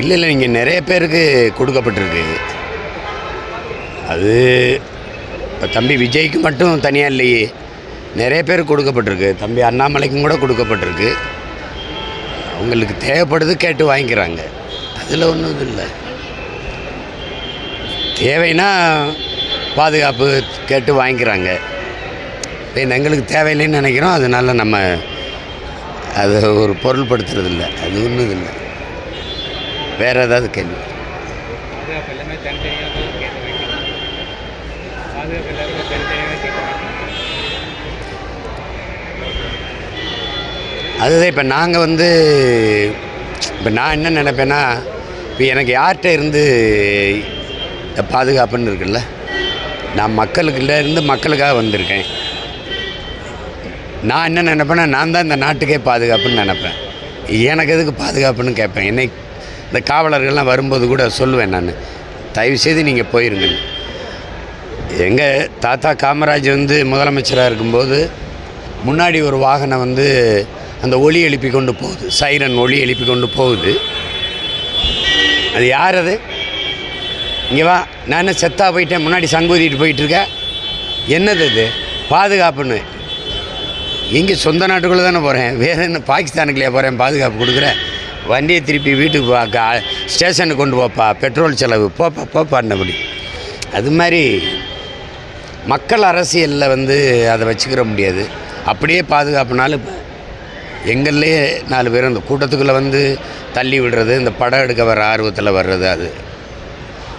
இல்லை இல்லை இங்கே நிறைய பேருக்கு கொடுக்கப்பட்டிருக்கு. அது இப்போ தம்பி விஜய்க்கு மட்டும் தனியாக இல்லையே. நிறைய பேருக்கு கொடுக்கப்பட்டிருக்கு. தம்பி அண்ணாமலைக்கும் கூட கொடுக்கப்பட்டிருக்கு. அவங்களுக்கு தேவைப்படுது கேட்டு வாங்கிக்கிறாங்க. அதில் ஒன்றும் இது இல்லை. தேவைன்னா பாதுகாப்பு கேட்டு வாங்கிக்கிறாங்க. இப்போ எங்களுக்கு தேவையில்லைன்னு நினைக்கிறோம். அதனால நம்ம அதை ஒரு பொருள்படுத்துறதில்லை. அது ஒன்றும் இல்லை. வேறு ஏதாவது கேள்வி? அதுதான் இப்போ நாங்கள் வந்து இப்போ நான் என்ன நினைப்பேன்னா இப்போ எனக்கு யார்கிட்ட இருந்து பாதுகாப்புன்னு இருக்குல்ல நான் மக்களுக்குள்ள இருந்து மக்களுக்காக வந்திருக்கேன். நான் என்ன நினைப்பேன்னா நான் தான் இந்த நாட்டுக்கே பாதுகாப்புன்னு நினைப்பேன். எனக்கு எதுக்கு பாதுகாப்புன்னு கேட்பேன்? என்னை இந்த காவலர்கள்லாம் வரும்போது கூட சொல்லுவேன் நான். தயவுசெய்து நீங்கள் போயிருங்க. எங்கள் தாத்தா காமராஜ் வந்து முதலமைச்சராக இருக்கும்போது முன்னாடி ஒரு வாகனம் வந்து அந்த ஒலி எழுப்பி கொண்டு போகுது. சைரன் ஒலி எழுப்பி கொண்டு போகுது. அது யார் அது? இங்கே வா. நான் என்ன செத்தா போயிட்டேன் முன்னாடி சங்கூதிட்டு போயிட்டுருக்கேன் என்னது இது? பாதுகாப்புன்னு. இங்கே சொந்த நாட்டுக்குள்ளே தானே போகிறேன் வேறு என்ன பாகிஸ்தானுக்குள்ளே போகிறேன் பாதுகாப்பு கொடுக்குறேன்? வண்டியை திருப்பி வீட்டுக்கு பார்க்க ஸ்டேஷனுக்கு கொண்டு போப்பா பெட்ரோல் செலவு போப்பா போப்பான்னபடி அது மாதிரி மக்கள் அரசியலில் வந்து அதை வச்சுக்கிற முடியாது. அப்படியே பாதுகாப்புனாலும் எங்கள்லேயே நாலு பேர் இந்த கூட்டத்துக்குள்ளே வந்து தள்ளி விடுறது இந்த படம் எடுக்க வர ஆர்வத்தில் வர்றது அது.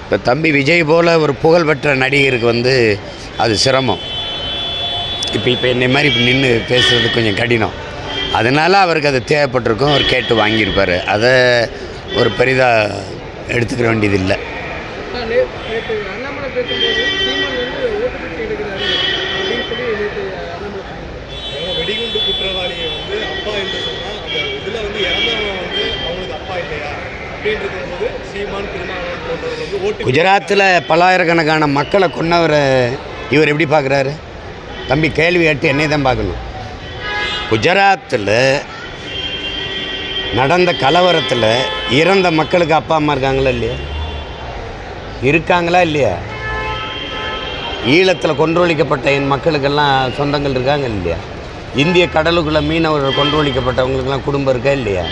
இப்போ தம்பி விஜய் போல் ஒரு புகழ்பெற்ற நடிகருக்கு வந்து அது சிரமம். இப்போ இப்போ என்னை மாதிரி இப்போ நின்று பேசுகிறது கொஞ்சம் கடினம். அதனால் அவருக்கு அது தேவைப்பட்டிருக்கும். அவர் கேட்டு வாங்கியிருப்பார். அதை ஒரு பெரிதாக எடுத்துக்கிற வேண்டியது இல்லை வெடிகுண்டு குற்றவாளியை வந்து அப்பா என்று சொன்னால் அந்த இதில் வந்து இறந்தவங்க வந்து அவங்களுக்கு அப்பா இல்லையா? குஜராத்தில் பல்லாயிரக்கணக்கான மக்களை கொன்னவரை இவர் எப்படி பார்க்குறாரு? தம்பி கேள்வி கேட்டு என்னை தான் பார்க்கணும். குஜராத்தில் நடந்த கலவரத்தில் இறந்த மக்களுக்கு அப்பா அம்மா இருக்காங்களா இல்லையா? இருக்காங்களா இல்லையா? ஈழத்தில் கொன்றொழிக்கப்பட்ட என் மக்களுக்கெல்லாம் சொந்தங்கள் இருக்காங்க இல்லையா? இந்திய கடலுக்குள்ளே மீனவர்கள் கொன்றொழிக்கப்பட்டவங்களுக்கெல்லாம் குடும்பம் இருக்கா இல்லையா?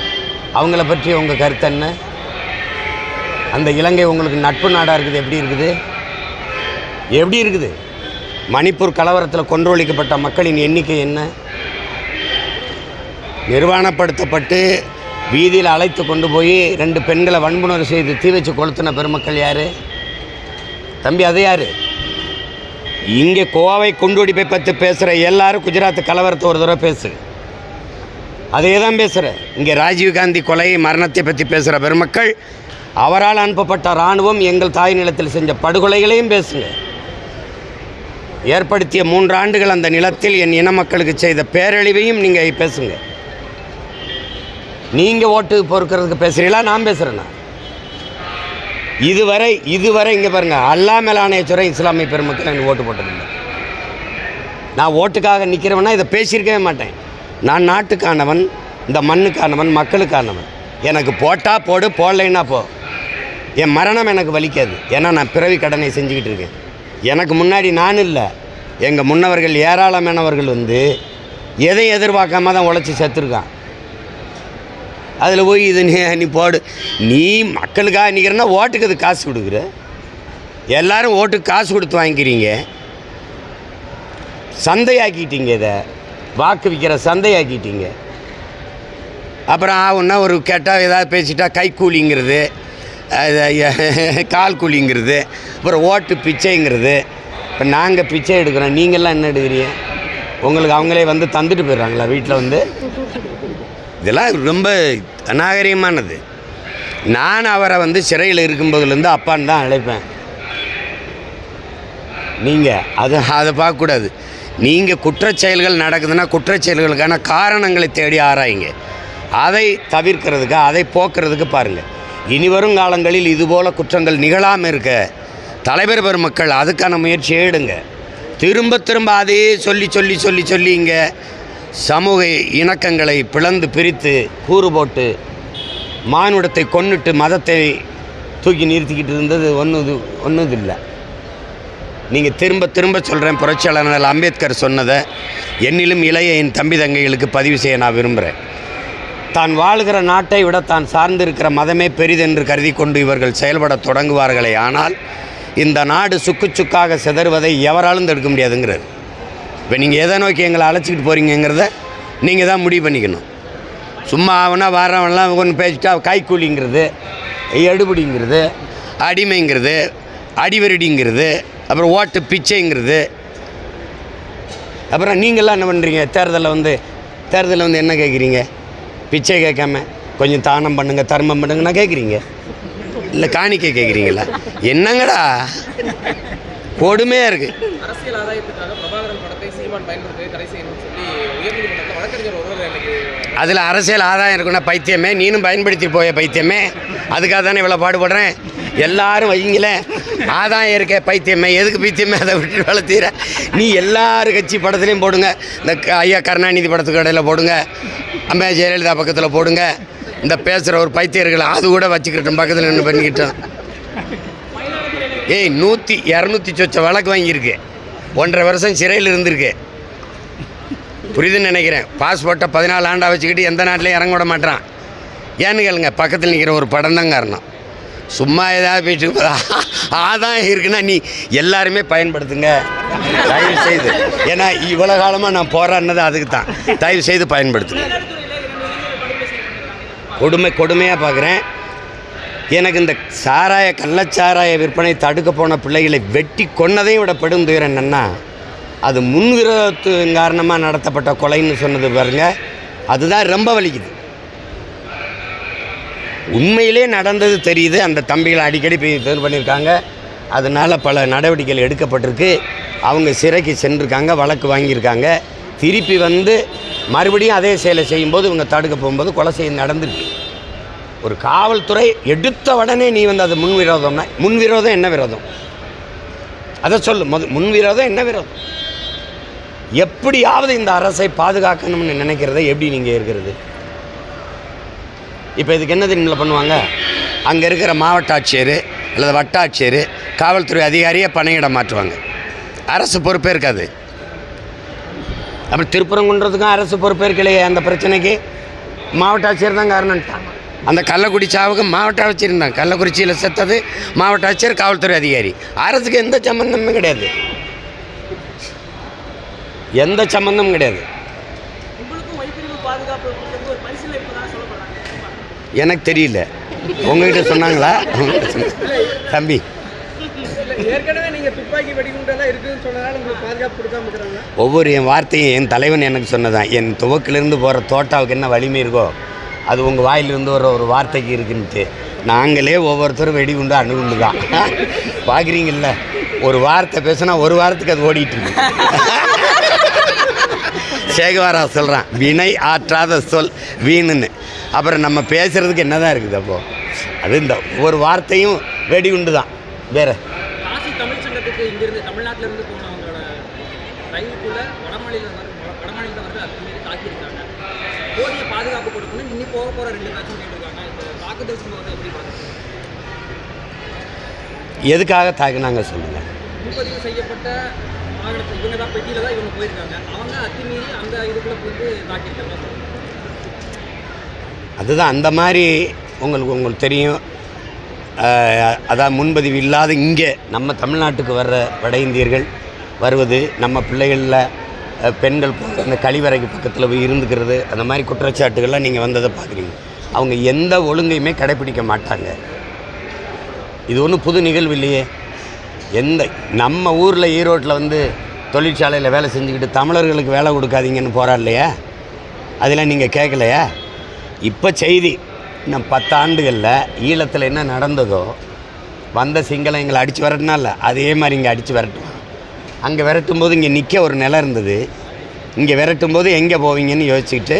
அவங்கள பற்றி உங்கள் கருத்து என்ன? அந்த இலங்கை உங்களுக்கு நட்பு நாடாக இருக்குது எப்படி இருக்குது? எப்படி இருக்குது? மணிப்பூர் கலவரத்தில் கொன்றொழிக்கப்பட்ட மக்களின் எண்ணிக்கை என்ன? நிர்வாணப்படுத்தப்பட்டு வீதியில் அழைத்து கொண்டு போய் ரெண்டு பெண்களை வன்புணர்வு செய்து தீ வச்சு கொளுத்தின பெருமக்கள் யார்? தம்பி அது யார்? இங்கே கோவை குண்டுடிப்பை பற்றி பேசுகிற எல்லாரும் குஜராத் கலவரத்தை ஒரு தடவை பேசு. அதே தான் பேசுகிற இங்கே ராஜீவ்காந்தி கொலை மரணத்தை பற்றி பேசுகிற பெருமக்கள் அவரால் அனுப்பப்பட்ட இராணுவம் எங்கள் தாய் நிலத்தில் செஞ்ச படுகொலைகளையும் பேசுங்க. ஏற்படுத்திய மூன்று ஆண்டுகள் அந்த நிலத்தில் என் இன மக்களுக்கு செய்த பேரழிவையும் நீங்கள் பேசுங்கள் நீங்கள் ஓட்டு பொறுக்கிறதுக்கு பேசுகிறீங்களா நான் பேசுகிறேன்னா இதுவரை இதுவரை இங்கே பாருங்கள் அல்லா மேலாணையச்சுரை இஸ்லாமிய பெருமக்கள் எனக்கு ஓட்டு போட்டதில்லை. நான் ஓட்டுக்காக நிற்கிறவனா இதை பேசியிருக்கவே மாட்டேன். நான் நாட்டுக்கானவன் இந்த மண்ணுக்கானவன் மக்களுக்கானவன். எனக்கு போட்டால் போடு போடலைன்னா போ. என் மரணம் எனக்கு வலிக்காது. ஏன்னா நான் பிறவி கடனை செஞ்சுக்கிட்டு இருக்கேன். எனக்கு முன்னாடி நான் இல்லை. எங்கள் முன்னவர்கள் ஏராளமானவர்கள் வந்து எதை எதிர்பார்க்காம தான் உழைச்சி செத்துருக்கான். அதில் போய் இது நீ நீ போடு. நீ மக்களுக்காக நிற்கிறன்னா ஓட்டுக்கு அது காசு கொடுக்குற. எல்லாரும் ஓட்டுக்கு காசு கொடுத்து வாங்கிக்கிறீங்க. சந்தையாக்கிட்டீங்க இதை. வாக்கு விற்கிற சந்தையாக்கிட்டீங்க. அப்புறம் ஆகுன்னா ஒரு கேட்டால் ஏதாவது பேசிட்டா கைக்கூலிங்கிறது அது, கால் கூலிங்கிறது அப்புறம் ஓட்டு பிச்சைங்கிறது. இப்போ நாங்கள் பிச்சை எடுக்கிறோம். நீங்கள்லாம் என்ன எடுக்கிறீங்க? உங்களுக்கு அவங்களே வந்து தந்துட்டு போயிடுறாங்களா வீட்டில் வந்து? இதெல்லாம் ரொம்ப அநாகரிகமானது. நான் அவரை வந்து சிறையில் இருக்கும்போதுலேருந்து அப்பான்னு தான் அழைப்பேன். நீங்கள் அது அதை பார்க்கக்கூடாது. நீங்கள் குற்றச்செயல்கள் நடக்குதுன்னா குற்றச் செயல்களுக்கான காரணங்களை தேடி ஆராயுங்க. அதை தவிர்க்கிறதுக்கு அதை போக்குறதுக்கு பாருங்கள் இனி வரும் காலங்களில் இதுபோல் குற்றங்கள் நிகழாமல் இருக்க தலைவர் பெருமக்கள் அதுக்கான முயற்சி எடுங்க. திரும்ப திரும்ப அதே சொல்லி சொல்லி சொல்லி சொல்லி இங்கே சமூக இணக்கங்களை பிளந்து பிரித்து கூறு போட்டு மானுடத்தை கொன்னுட்டு மதத்தை தூக்கி நிறுத்திக்கிட்டு இருந்தது ஒன்று இது ஒன்றும் இல்லை நீங்கள் திரும்ப திரும்ப சொல்கிறேன் புரட்சியாளர் அம்பேத்கர் சொன்னதை என்னிலும் இளைய என் தம்பி தங்கைகளுக்கு பதிவு செய்ய நான் விரும்புகிறேன் தான் வாழுகிற நாட்டை விட தான் சார்ந்திருக்கிற மதமே பெரிதென்று கருதி கொண்டு இவர்கள் செயல்பட தொடங்குவார்களே ஆனால் இந்த நாடு சுக்கு சுக்காக சிதறுவதை எவராலும் தடுக்க முடியாதுங்கிறது இப்போ நீங்கள் எதை நோக்கி எங்களை அழைச்சிக்கிட்டு போகிறீங்கிறத நீங்கள் தான் முடிவு பண்ணிக்கணும். சும்மா அவனா வாரவன்லாம் ஒன்று பேசிட்டா கைக்கூலிங்கிறது எடுபடிங்கிறது அடிமைங்கிறது அடிவருடிங்கிறது அப்புறம் ஓட்டு பிச்சைங்கிறது. அப்புறம் நீங்களாம் என்ன பண்ணுறீங்க? தேர்தலில் வந்து தேர்தலில் வந்து என்ன கேட்குறீங்க? பிச்சை கேட்காம கொஞ்சம் தானம் பண்ணுங்க தர்மம் பண்ணுங்கன்னா கேட்குறீங்க? இல்லை காணிக்கை கேட்குறீங்களா? என்னங்கடா? கொடுமையாக இருக்குது அதில் அரசியல் ஆதாயம் இருக்குன்னா பைத்தியமே. நீனும் பயன்படுத்தி போய பைத்தியமே. அதுக்காக தானே இவ்வளோ பாடுபடுறேன்? எல்லாரும் வைங்களேன் ஆதாயம் இருக்க பைத்தியமே. எதுக்கு பைத்தியமே? அதை விட்டு வளர்த்தீர. நீ எல்லாரு கட்சி படத்துலையும் போடுங்க. இந்த ஐயா கருணாநிதி படத்துக்கு இடையில போடுங்க. அம்மா ஜெயலலிதா பக்கத்தில் போடுங்க. இந்த பேசுகிற ஒரு பைத்தியர்கள் அது கூட வச்சுக்கிட்டோம் பக்கத்தில் நின்று பண்ணிக்கிட்டோம். ஏய் நூற்றி இரநூத்தி சொச்ச வழக்கு வாங்கியிருக்கு. ஒன்றரை வருஷம் சிறையில் இருந்திருக்கு. புரியுதுன்னு நினைக்கிறேன். பாஸ்போர்ட்டை பதினாலு ஆண்டாக வச்சுக்கிட்டு எந்த நாட்டிலையும் இறங்க விட மாட்டான் ஏன்னு கேளுங்க பக்கத்தில் நிற்கிற ஒரு படம் தான் காரணம் சும்மா ஏதாவது போயிட்டு ஆதாயம் இருக்குன்னா நீ எல்லாருமே பயன்படுத்துங்க. தயவு செய்து ஏன்னா இவ்வளோ காலமாக நான் போராடினது அதுக்கு தான் தயவு செய்து பயன்படுத்துங்க. கொடுமை கொடுமையாக பார்க்குறேன் எனக்கு இந்த சாராய கள்ளச்சாராய விற்பனை தடுக்க போன பிள்ளைகளை வெட்டி கொன்னதையும் விட பெடும் துயரம் என்னன்னா அது முன்விரோதத்தின் காரணமாக நடத்தப்பட்ட கொலைன்னு சொன்னது பாருங்க. அதுதான் ரொம்ப வலிக்குது. உண்மையிலே நடந்தது தெரியுது. அந்த தம்பிகளை அடிக்கடி போய் இது பண்ணியிருக்காங்க. அதனால் பல நடவடிக்கைகள் எடுக்கப்பட்டிருக்கு. அவங்க சிறைக்கு சென்றிருக்காங்க வழக்கு வாங்கியிருக்காங்க. திருப்பி வந்து மறுபடியும் அதே செயலை செய்யும்போது இவங்க தடுக்க போகும்போது கொலை செய்ய நடந்திருக்கு. ஒரு காவல்துறை எடுத்த உடனே நீ வந்து அது முன்விரோதம்னா முன்விரோதம் என்ன விரோதம்? அதை சொல்லு. முன் முன்விரோதம் என்ன விரோதம்? எப்படியாவது இந்த அரசை பாதுகாக்கணும்னு நினைக்கிறத எப்படி நீங்கள் இருக்கிறது இப்போ இதுக்கு என்ன தெரியுமில்ல பண்ணுவாங்க? அங்கே இருக்கிற மாவட்ட ஆட்சியர் அல்லது வட்டாட்சியர் காவல்துறை அதிகாரியை பணியிட மாற்றுவாங்க. அரசு பொறுப்பே இருக்காது. அப்புறம் திருப்பரங்குன்றதுக்கும் அரசு பொறுப்பே இருக்கலையே அந்த பிரச்சனைக்கு? மாவட்ட ஆட்சியர் தான் காரணம்ட்டாங்க. அந்த கள்ளக்குடி சாவுக்கு மாவட்ட ஆட்சியர் இருந்தாங்க கள்ளக்குறிச்சியில் செத்தது மாவட்ட ஆட்சியர் காவல்துறை அதிகாரி. அரசுக்கு எந்த சம்பந்தமும் கிடையாது எந்த சம்பந்தமும் கிடையாது உங்களுக்கும் வைப்பிரிவு பாதுகாப்பு கொடுக்கறது ஒரு பரிசீலனை இப்பதான் சொல்லப்படுறாங்க. எனக்கு தெரியல. உங்ககிட்ட சொன்னாங்களா. தம்பி. ஒவ்வொரு என் வார்த்தையும் என் தலைவன் எனக்கு சொன்னதான். என் துவக்கிலிருந்து போகிற தோட்டாவுக்கு என்ன வலிமை இருக்கோ அது உங்கள் வாயிலிருந்து வர ஒரு வார்த்தைக்கு இருக்குன்ட்டு. நாங்களே ஒவ்வொருத்தரும் வெடிகுண்டு அணுகுண்டு தான் பார்க்குறீங்கல்ல ஒரு வார்த்தை பேசுனா ஒரு வாரத்துக்கு அது ஓடிட்டு இருக்கு. சேகவாரா சொல்கிறான் வினை ஆற்றாத சொல் வீணுன்னு. அப்புறம் நம்ம பேசுகிறதுக்கு என்னதான் இருக்குது அப்போது அது இந்த ஒவ்வொரு வார்த்தையும் வெடிகுண்டு தான் வேறு எதுக்காக தாக்குனாங்க சொல்லுங்கள் முன்பதிவு செய்யப்பட்ட வாகனத்தில் இவங்க தான் பெட்டியில் தான் இவங்க போயிருக்காங்க. அவங்க அத்துமீறி அந்த இதுக்குள்ளே போயிட்டு தாக்கியிருக்காங்க அதுதான் அந்த மாதிரி உங்களுக்கு உங்களுக்கு தெரியும். அதான் முன்பதிவு இல்லாத இங்கே நம்ம தமிழ்நாட்டுக்கு வர்ற வட இந்தியர்கள் வருவது நம்ம பிள்ளைகளில் பெண்கள் போகிற இந்த கழிவறைக்கு பக்கத்தில் போய் இருந்துக்கிறது அந்த மாதிரி குற்றச்சாட்டுகள்லாம் நீங்கள் வந்ததை பார்க்குறீங்க. அவங்க எந்த ஒழுங்கையுமே கடைப்பிடிக்க மாட்டாங்க. இது ஒன்றும் புது நிகழ்வு இல்லையே. எந்த நம்ம ஊரில் ஈரோட்டில் வந்து தொழிற்சாலையில் வேலை செஞ்சுக்கிட்டு தமிழர்களுக்கு வேலை கொடுக்காதீங்கன்னு போராடலையா அதெல்லாம் நீங்கள் கேட்கலையா? இப்போ செய்தி இன்னும் பத்தாண்டுகளில் ஈழத்தில் என்ன நடந்ததோ வந்த சிங்களம் எங்களை அடித்து விரட்டினால அதே மாதிரி இங்கே அடித்து விரட்டுவான். அங்கே விரட்டும் போது இங்கே நிற்க ஒரு நிலம் இருந்தது. இங்கே விரட்டும் போது எங்கே போவீங்கன்னு யோசிச்சுக்கிட்டு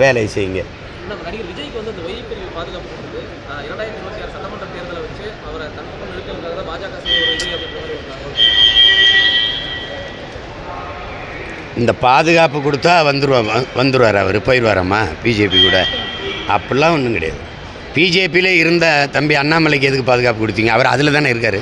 வேலையை செய்யுங்க நம்ம நடிகர் விஜய்க்கு வந்து அந்த ஒய்பிரிவு பாதுகாப்பு கொடுத்தது அஹ், இரண்டாயிரத்தி இருபத்தி ஆறு சட்டமன்ற தேர்தலை வச்சு அவரை தன் பக்கம் இழுக்கிறதுக்காக தான் பாஜக செய்ய ஒரு இது அப்படின்ற மாதிரி ஒரு தகவல். இந்த பாதுகாப்பு கொடுத்தா வந்துருவா வந்துடுவார் அவர் போயிடுவாராம்மா பிஜேபி கூட. அப்படிலாம் ஒன்றும் கிடையாது. பிஜேபியில் இருந்த தம்பி அண்ணாமலைக்கு எதுக்கு பாதுகாப்பு கொடுத்தீங்க? அவர் அதில் தானே இருக்கார்.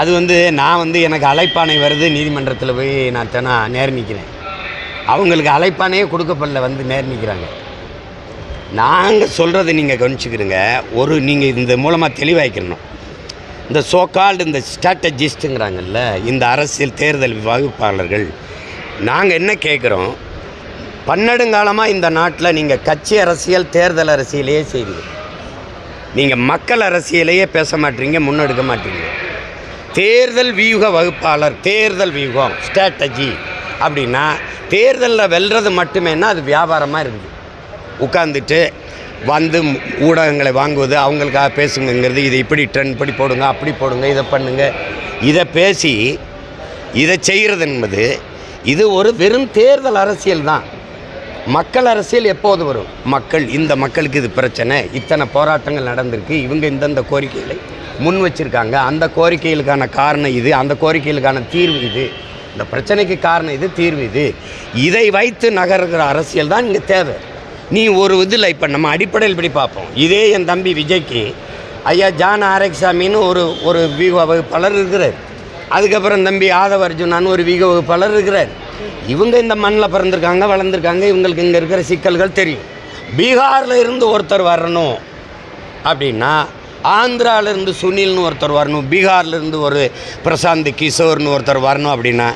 அது வந்து நான் வந்து எனக்கு அழைப்பானை வருது நீதிமன்றத்தில் போய் நான் தானே நேர் நிற்கிறேன் அவங்களுக்கு அழைப்பானையே கொடுக்கப்படல வந்து நேர் நிற்கிறாங்க நாங்கள் சொல்கிறத நீங்கள் கவனிச்சுக்கிறீங்க. ஒரு நீங்கள் இந்த மூலமாக தெளிவாய்க்கணும் இந்த சோக்கால்டு இந்த ஸ்ட்ராட்டஜிஸ்ட்டுங்கிறாங்கல்ல இந்த அரசியல் தேர்தல் வகுப்பாளர்கள் நாங்கள் என்ன கேட்குறோம் பன்னெடுங்காலமாக இந்த நாட்டில் நீங்கள் கட்சி அரசியல் தேர்தல் அரசியலையே செய்றீங்க. நீங்கள் மக்கள் அரசியலையே பேச மாட்டீங்க முன்னெடுக்க மாட்டீங்க. தேர்தல் வியூக வகுப்பாளர் தேர்தல் வியூகம் ஸ்ட்ராட்டஜி அப்படின்னா தேர்தலில் வெல்றது மட்டுமேனா அது வியாபாரமாக இருக்குது. உட்காந்துட்டு வந்து ஊடகங்களை வாங்குவது அவங்களுக்காக பேசுங்கங்கிறது இதை இப்படி ட்ரெண்ட் இப்படி போடுங்க அப்படி போடுங்க இதை பண்ணுங்க. இதை பேசி இதை செய்கிறது என்பது இது ஒரு வெறும் தேர்தல் அரசியல் தான். மக்கள் அரசியல் எப்போது வரும்? மக்கள் இந்த மக்களுக்கு இது பிரச்சனை. இத்தனை போராட்டங்கள் நடந்திருக்கு. இவங்க இந்தந்த கோரிக்கைகளை முன் வச்சிருக்காங்க. அந்த கோரிக்கைகளுக்கான காரணம் இது அந்த கோரிக்கைகளுக்கான தீர்வு இது. இந்த பிரச்சனைக்கு காரணம் இது தீர்வு இது. இதை வைத்து நகர்கிற அரசியல் தான் இங்கே தேவை. நீ ஒரு இதில் இப்போ நம்ம அடிப்படையில் இப்படி பார்ப்போம். இதே என் தம்பி விஜய்க்கு ஐயா ஜான் ஆரக்சாமின்னு ஒரு ஒரு விக வகுப்பாளர் இருக்கிறார். அதுக்கப்புறம் தம்பி ஆதவ அர்ஜுனான்னு ஒரு வீக வகுப்பாளர் இருக்கிறார். இவங்க இந்த மண்ணில் பிறந்திருக்காங்க வளர்ந்துருக்காங்க இவங்களுக்கு இங்கே இருக்கிற சிக்கல்கள் தெரியும். பீகாரில் இருந்து ஒருத்தர் வரணும் அப்படின்னா ஆந்திரால இருந்து சுனில்னு ஒருத்தர் வரணும் பீகார்லேருந்து ஒரு பிரசாந்த் கிஷோர்னு ஒருத்தர் வரணும் அப்படின்னா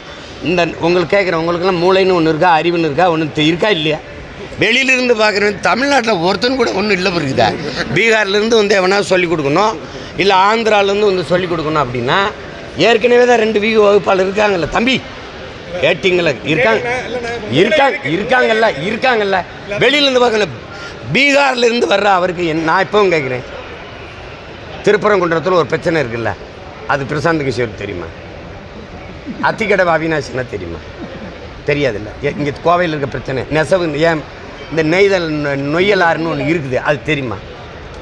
இந்த உங்களுக்கு கேட்குறேன் உங்களுக்குலாம் மூளைன்னு ஒன்று இருக்கா அறிவுன்னு இருக்கா ஒன்று இருக்கா இல்லையா? வெளியிலிருந்து பார்க்குறவன் தமிழ்நாட்டில் ஒருத்தன் கூட ஒன்றும் இல்லை இருக்குதா பீகார்லேருந்து வந்து எவனா சொல்லிக் கொடுக்கணும்? இல்லை ஆந்திராலேருந்து வந்து சொல்லிக் கொடுக்கணும் அப்படின்னா ஏற்கனவே தான் ரெண்டு வீக வகுப்பாளர் இருக்காங்கல்ல தம்பி? கேட்டிங்கள? இருக்காங்க. இருக்காங்க இருக்காங்கல்ல இருக்காங்கல்ல. வெளியிலேருந்து பார்க்கல பீகார்லேருந்து வர்ற அவருக்கு என் நான் இப்போவும் கேட்குறேன். திருப்பரங்குன்றத்தில் ஒரு பிரச்சனை இருக்குல்ல அது பிரசாந்த் கிஷோர் தெரியுமா? அத்திக்கடவை அவினாசினா தெரியுமா? தெரியாதுல்ல. இங்கே கோவையில் இருக்க பிரச்சனை. நெசவு ஏன் இந்த நெய்தல் நொய்யலாறுன்னு ஒன்று இருக்குது அது தெரியுமா?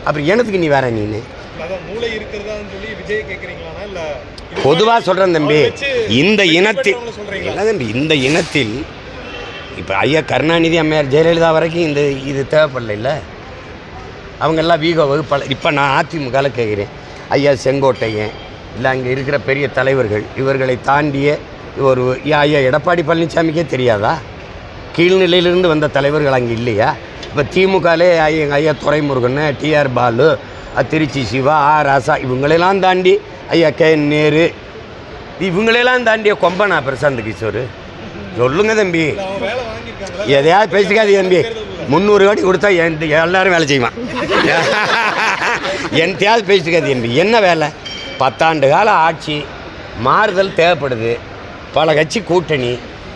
அப்புறம் எனத்துக்கு நீ வேற நீனு. பொதுவாக சொல்கிறேன் தம்பி இந்த இனத்தில்? இல்லை தம்பி இந்த இனத்தில் இப்போ ஐயா கருணாநிதி அம்மையார் ஜெயலலிதா வரைக்கும் இந்த இது தேவைப்படல இல்லை? அவங்கெல்லாம் வீகோ வகுப்பாளர். இப்போ நான் அதிமுகவில் கேட்குறேன் ஐயா செங்கோட்டையன் இல்லை அங்கே இருக்கிற பெரிய தலைவர்கள் இவர்களை தாண்டிய ஒரு ஐயா எடப்பாடி பழனிசாமிக்கே தெரியாதா? கீழ்நிலையிலிருந்து வந்த தலைவர்கள் அங்கே இல்லையா? இப்போ திமுகலே ஐயா எங்கள் ஐயா Duraimurugan T R Baalu Tiruchi Siva A Raja இவங்களெல்லாம் தாண்டி ஐயா கே நேரு இவங்களெல்லாம் தாண்டிய கொம்பனா பிரசாந்த் கிஷோர்? சொல்லுங்க தம்பி. எதையாவது பேசிக்காது தம்பி. முந்நூறு கோடி கொடுத்தா என் எல்லாரும் வேலை செய்வான். என்கிட்டயாவது பேசிக்காது தம்பி. என்ன வேலை? பத்தாண்டு கால ஆட்சி மாறுதல் தேவைப்படுது. பல கட்சி கூட்டணி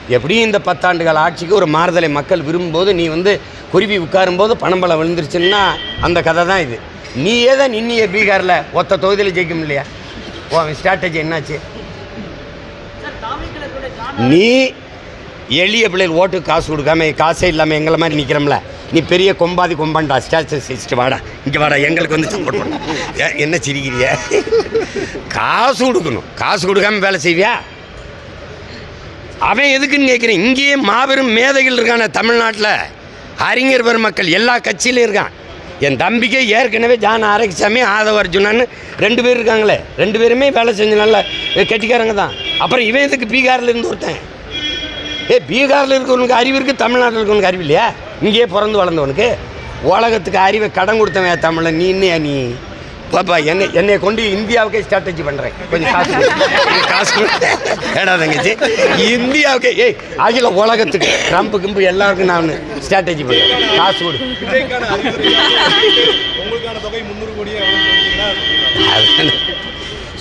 எப்படியும் இந்த பத்தாண்டு கால ஆட்சிக்கு ஒரு மாறுதலை மக்கள் விரும்பும்போது நீ வந்து குருவி உட்காரும்போது பணம் பலம் விழுந்துருச்சுன்னா அந்த கதை தான் இது. நீயே தான் நின்னிய பீகாரில் ஒத்த தொகுதியில் ஜெயிக்கும் இல்லையா? ஓ ஸ்ட்ராட்டஜி என்னாச்சு? நீ எளிய பிள்ளைகள் ஓட்டு காசு கொடுக்காம காசே இல்லாமல் எங்களை மாதிரி நிற்கிறோம்ல நீ பெரிய கொம்பாதி கொம்பாண்டா ஸ்டாச்சு வாடா. இங்கே வாடா எங்களுக்கு வந்து சப்போர்ட் பண்ண. ஏ, என்ன சிரிக்கிறிய? காசு கொடுக்கணும். காசு கொடுக்காம வேலை செய்வியா? அவன் எதுக்குன்னு கேட்குறேன் இங்கேயே மாபெரும் மேதைகள் இருக்கான தமிழ்நாட்டில். அறிஞர் பெருமக்கள் எல்லா கட்சியிலும் இருக்கான். என் தம்பிக்கே ஏற்கனவே ஜான் ஆரோக்கியசாமி ஆதவ அர்ஜுனான்னு ரெண்டு பேர் இருக்காங்களே. ரெண்டு பேருமே வேலை செஞ்ச நல்ல கெட்டிக்காரங்க தான். அப்புறம் இவன் எதுக்கு பீகாரில் இருந்து ஒருத்தன்? ஏ பீகாரில் இருக்கிறவனுக்கு அறிவு இருக்குது தமிழ்நாட்டில் இருக்கிறவனுக்கு அறிவு இல்லையா? இங்கேயே பிறந்து வளர்ந்தவனுக்கு. உலகத்துக்கு அறிவை கடன் கொடுத்தவன் தமிழன். நீ இன்னையா நீ? பாப்பா என்னை என்னை கொண்டு இந்தியாவுக்கே ஸ்ட்ராட்டஜி பண்ணுறேன் கொஞ்சம் காசு காசு. ஏடா தங்கச்சி இந்தியாவுக்கே ஏய் அகில உலகத்துக்கு ட்ரம்ப் கிம்பு எல்லாருக்கும் நான் ஸ்ட்ராட்டஜி பண்ணுறேன் காசு கொடு.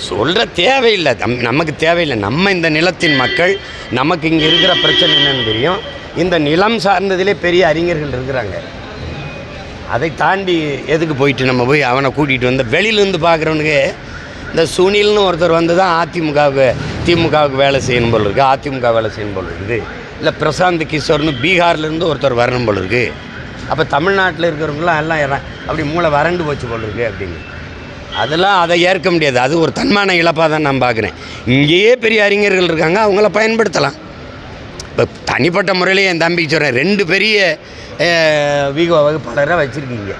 சொல்கிற தேவையில்லை. நம் நமக்கு தேவையில்லை. நம்ம இந்த நிலத்தின் மக்கள் நமக்கு இங்கே இருக்கிற பிரச்சனை என்னன்னு தெரியும். இந்த நிலம் சார்ந்ததிலே பெரிய அறிஞர்கள் இருக்கிறாங்க. அதை தாண்டி எதுக்கு போயிட்டு நம்ம போய் அவனை கூட்டிகிட்டு வந்து வெளியிலேருந்து பார்க்குறவனுக்கு இந்த சுனில்னு ஒருத்தர் வந்து தான் அதிமுகவுக்கு திமுகவுக்கு வேலை செய்யணும் போல் இருக்குது அதிமுக வேலை செய்யணும் போல இருக்குது. இல்லை பிரசாந்த் கிஷோர்னு பீகார்லேருந்து ஒருத்தர் வரணும் போல இருக்குது அப்போ தமிழ்நாட்டில் இருக்கிறவங்களாம் எல்லாம் அப்படி மூளை வறண்டு போச்சு போல் இருக்குது அப்படின்னு. அதெல்லாம் அதை ஏற்க முடியாது. அது ஒரு தன்மான இழப்பாக தான் நான் பார்க்குறேன். இங்கேயே பெரிய அறிஞர்கள் இருக்காங்க அவங்கள பயன்படுத்தலாம். இப்போ தனிப்பட்ட முறையில் என் தம்பிக்கு சொல்கிறேன் ரெண்டு பெரிய வீகோ வகுப்பாளராக வச்சுருக்கீங்க.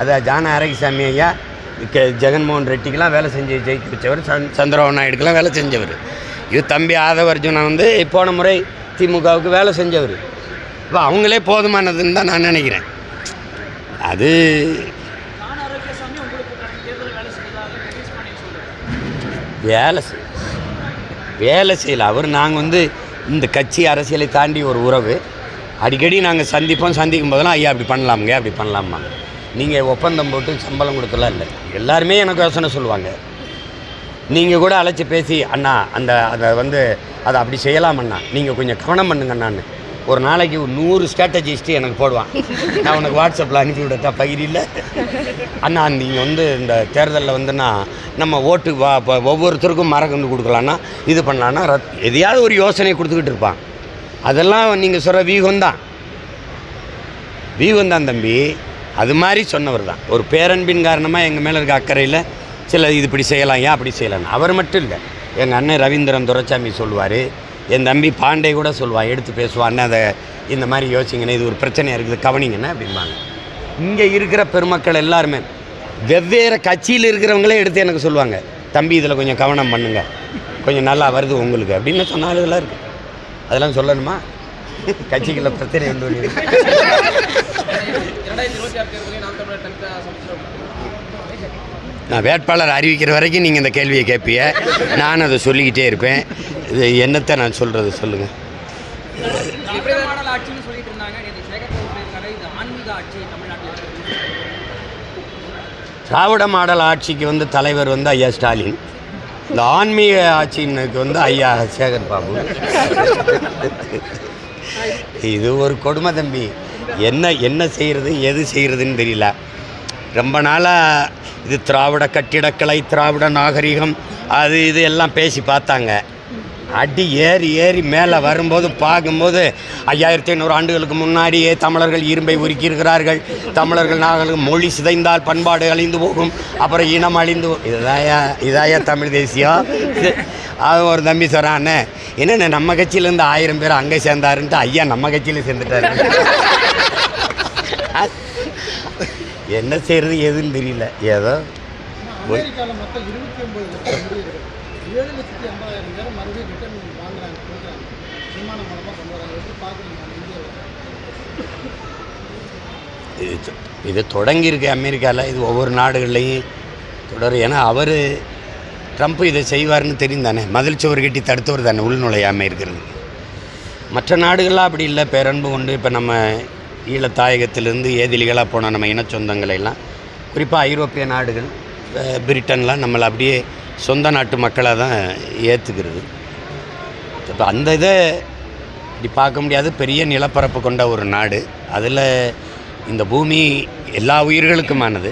அதான் ஜான ஆரோக்கியசாமி ஐயா கே ஜெகன்மோகன் ரெட்டிக்கெலாம் வேலை செஞ்சு ஜெயிக்க வச்சவர் சந் சந்திரபாபு நாயுடுக்கெல்லாம் வேலை செஞ்சவர். இது தம்பி ஆதவ அர்ஜுனா வந்து போன முறை திமுகவுக்கு வேலை செஞ்சவர். இப்போ அவங்களே போதுமானதுன்னு தான் நான் நினைக்கிறேன். அது வேலை வேலை செய் வேலை செய்யல. அவர் நாங்கள் வந்து இந்த கட்சி அரசியலை தாண்டி ஒரு உறவு. அடிக்கடி நாங்கள் சந்திப்போம் சந்திக்கும் போதெல்லாம் ஐயா அப்படி பண்ணலாமுங்க அப்படி பண்ணலாமா நீங்கள் ஒப்பந்தம் போட்டு சம்பளம் கொடுத்தலாம் இல்லை. எல்லாருமே எனக்கு யோசனை சொல்லுவாங்க. நீங்கள் கூட அழைச்சி பேசி அண்ணா அந்த அதை வந்து அதை அப்படி செய்யலாம் அண்ணா. நீங்கள் கொஞ்சம் கவனம் பண்ணுங்க நான் ஒரு நாளைக்கு ஒரு நூறு ஸ்ட்ராட்டஜிஸ்ட்டு எனக்கு போடுவான். நான் உனக்கு வாட்ஸ்அப்பில் அனுப்பி விடட்டா? பகிரில்ல அண்ணா நீங்கள் வந்து இந்த தேர்தலில் வந்துன்னா நம்ம ஓட்டு வா இப்போ ஒவ்வொருத்தருக்கும் மரம் கொண்டு கொடுக்கலான்னா இது பண்ணலான்னா ரத் எதையாவது ஒரு யோசனை கொடுத்துக்கிட்டு இருப்பான். அதெல்லாம் நீங்கள் சொல்கிற வீகம் தான். வீகம் தான் தம்பி. அது மாதிரி சொன்னவர் தான். ஒரு பேரன்பின் காரணமாக எங்கள் மேலே இருக்க அக்கறையில் சில இது இப்படி செய்யலாம் ஏன் அப்படி செய்யலாம் அவர் மட்டும் இல்லை. எங்கள் அண்ணன் ரவீந்திரன் துரைசாமி சொல்லுவார் என் தம்பி பாண்டே கூட சொல்லுவான் எடுத்து பேசுவான் அதை இந்த மாதிரி யோசிங்கன்னு இது ஒரு பிரச்சனையாக இருக்குது கவனிங்கன்னு அப்படிம்பாங்க. இங்கே இருக்கிற பெருமக்கள் எல்லாருமே வெவ்வேறு கட்சியில் இருக்கிறவங்களே எடுத்து எனக்கு சொல்லுவாங்க தம்பி இதில் கொஞ்சம் கவனம் பண்ணுங்கள் கொஞ்சம் நல்லா வருது உங்களுக்கு அப்படின்னு சொன்ன ஆளுகளாக இருக்குது அதெல்லாம் சொல்லணுமா? கட்சிகளில் பிரச்சனை வந்து நான் வேட்பாளர் அறிவிக்கிற வரைக்கும் நீங்கள் இந்த கேள்வியை கேட்பீங்க. நான் அதை சொல்லிக்கிட்டே இருப்பேன். இது என்னத்தை நான் சொல்கிறது சொல்லுங்கள் திராவிட மாடல் ஆட்சிக்கு வந்து தலைவர் வந்து ஐயா ஸ்டாலின். இந்த ஆன்மீக ஆட்சினுக்கு வந்து ஐயா சேகர் பாபு. இது ஒரு கொடுமை தம்பி. என்ன என்ன செய்கிறது எது செய்கிறதுன்னு தெரியல. ரொம்ப நாளாக இது திராவிட கட்டிடக்கலை திராவிட நாகரிகம் அது இது எல்லாம் பேசி பார்த்தாங்க. அடி ஏறி ஏறி மேலே வரும்போது பார்க்கும்போது ஐயாயிரத்தி ஐநூறு ஆண்டுகளுக்கு முன்னாடியே தமிழர்கள் இரும்பை உருக்கியிருக்கிறார்கள். தமிழர்கள் நாகர்கள் மொழி சிதைந்தால் பண்பாடு அழிந்து போகும். அப்புறம் இனம் அழிந்து இதாயா இதாயா தமிழ் தேசியம் அது ஒரு தம்பி சொல்கிறான்னு என்னென்ன நம்ம கட்சியிலேருந்து ஆயிரம் பேர் அங்கே சேர்ந்தாருன்ட்டு ஐயா நம்ம கட்சியில் சேர்ந்துட்டாரு. வராங்க. எப்படி பார்க்குறீங்க நம்ம இந்தியாவில் இது தொடங்கியிருக்கு அமெரிக்காவில் இது ஒவ்வொரு நாடுகள்லையும் தொடரும். ஏன்னா அவர் ட்ரம்ப் இதை செய்வார்னு தெரியும் தானே மதில் சுவர் கட்டி தடுத்தவர் தானே உள்நுழையாமல் இருக்கிறது. மற்ற நாடுகள்லாம் அப்படி இல்லை. பேரன்பு கொண்டு இப்போ நம்ம ஈழத்தாயகத்திலிருந்து ஏதிலிகளாக போன நம்ம இன சொந்தங்களை எல்லாம் குறிப்பாக ஐரோப்பிய நாடுகள் பிரிட்டன்லாம் நம்மளை அப்படியே சொந்த நாட்டு மக்களாக தான் ஏற்றுக்கிறது இப்போ அந்த இதை இப்படி பார்க்க முடியாது. பெரிய நிலப்பரப்பு கொண்ட ஒரு நாடு. அதில் இந்த பூமி எல்லா உயிர்களுக்குமானது.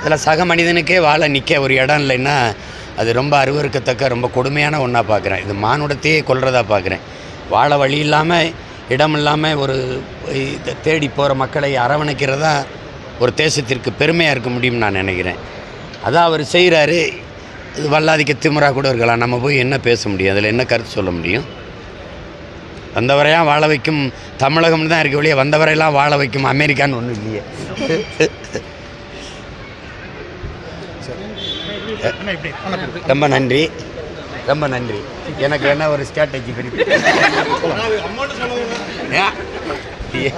அதில் சக மனிதனுக்கே வாழ நிற்க ஒரு இடம் இல்லைன்னா அது ரொம்ப அருவருக்கத்தக்க ரொம்ப கொடுமையான ஒன்றா பார்க்குறேன். இது மானுடத்தையே கொள்றதா பார்க்குறேன். வாழ வழி இல்லாமல் இடம் இல்லாமல் ஒரு இதை தேடி போகிற மக்களை அரவணைக்கிறதா ஒரு தேசத்திற்கு பெருமையாக இருக்க முடியும்னு நான் நினைக்கிறேன். அதான் அவர் செய்கிறாரு இது வல்லாதிக்க திமிரா கூட இருக்கலாம். நம்ம போய் என்ன பேச முடியும்? அதில் என்ன கருத்து சொல்ல முடியும்? வந்தவரையாக வாழ வைக்கும் தமிழகம்னு தான் இருக்க வெளியே வந்தவரையெல்லாம் வாழ வைக்கும் அமெரிக்கான்னு ஒன்றும் இல்லையே. ரொம்ப நன்றி. ரொம்ப நன்றி. எனக்கு வேணா ஒரு ஸ்ட்ராட்டஜி ஏன்?